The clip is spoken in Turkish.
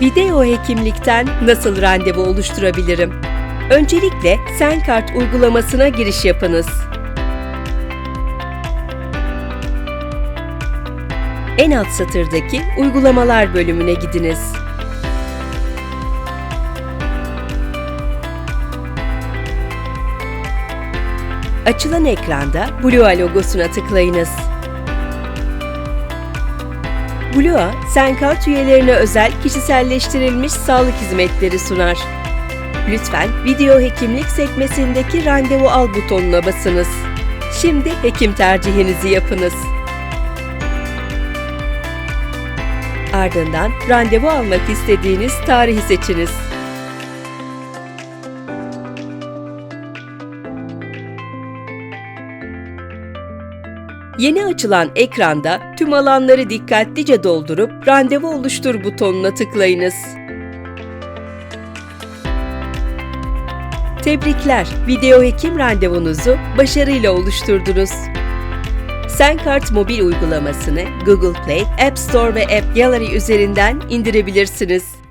Video hekimlikten nasıl randevu oluşturabilirim? Öncelikle Senkart uygulamasına giriş yapınız. En alt satırdaki uygulamalar bölümüne gidiniz. Açılan ekranda Blua logosuna tıklayınız. Blua, Senkart üyelerine özel kişiselleştirilmiş sağlık hizmetleri sunar. Lütfen video hekimlik sekmesindeki randevu al butonuna basınız. Şimdi hekim tercihinizi yapınız. Ardından randevu almak istediğiniz tarihi seçiniz. Yeni açılan ekranda tüm alanları dikkatlice doldurup randevu oluştur butonuna tıklayınız. Tebrikler, video hekim randevunuzu başarıyla oluşturdunuz. Senkart mobil uygulamasını Google Play, App Store ve App Gallery üzerinden indirebilirsiniz.